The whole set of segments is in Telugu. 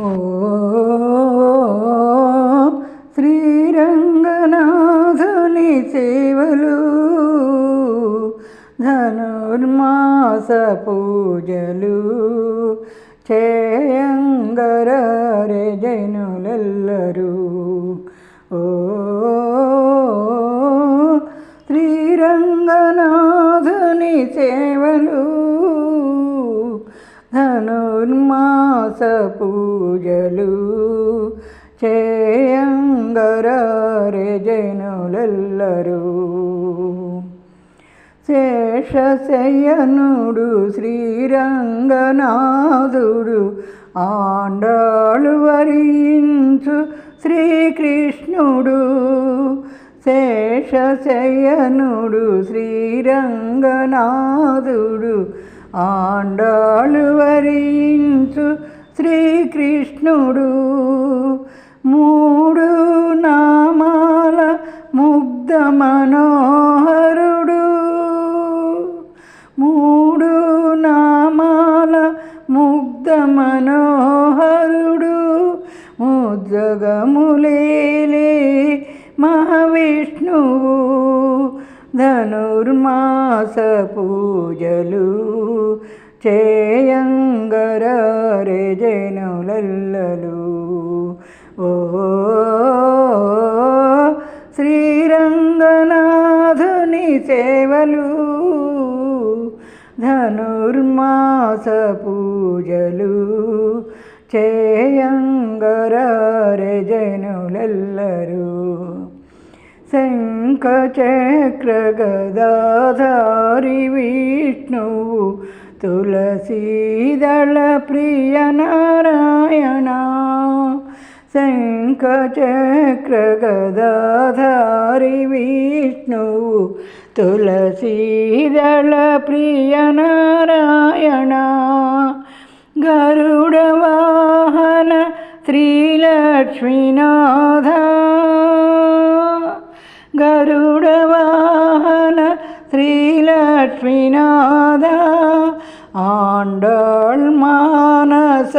ఓ శ్రీరంగనాథుని సేవలు. ధనుర్మాస పూజలు. చేయంగరే జనులెల్లరూ. ఓ శ్రీరంగనాథుని సేవలు. ధనుర్మాస పూజలు చేయంగరే జనులెల్లరూ. శేషశయనుడు శ్రీరంగనాథుడు ఆండాళు వరించు శ్రీకృష్ణుడు. శేషశయనుడు శ్రీరంగనాథుడు ఆండాలు వరించు శ్రీకృష్ణుడు. మూడు నామాల ముగ్ధ మనోహరుడు. మూడు నామాల ముగ్ధ మనోహరుడు. ముజ్జగములేలే మహావిష్ణువు. ధనుర్మాస పూజలు చేయంగరే జనులల్లలు. ఓ శ్రీరంగనాథుని సేవలు ధనుర్మాస పూజలు చేయంగరే జనులల్లరు. శంఖచక్రగదాధారి విష్ణువు తులసీదళ ప్రియ నారాయణ శంఖచక్రగదాధారి విష్ణువు తులసీదళ ప్రియ నారాయణ గరుడవాహన శ్రీలక్ష్మీనాథ గరుడ వాహన శ్రీలక్ష్మీనాథ ఆండాళ్ మానస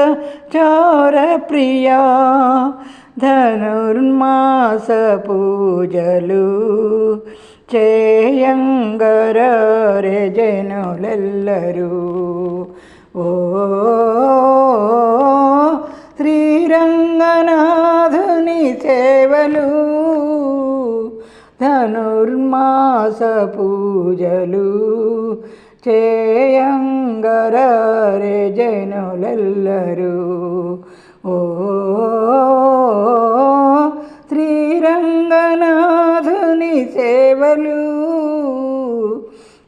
చోర ప్రియా ధనుర్మాస పూజలు చేయంగరే జనులెల్లరూ ఓ శ్రీరంగనాథుని సేవలు ధనుర్మాస పూజలు చేయంగరే జనులెల్లరూ. ఓ శ్రీరంగనాథుని సేవలు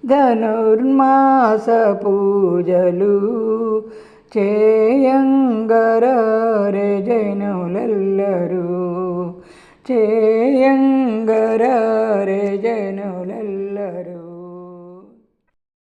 ధనుర్మాస పూజలు చేయంగరే జనులెల్లరూ. చేయంగరే జను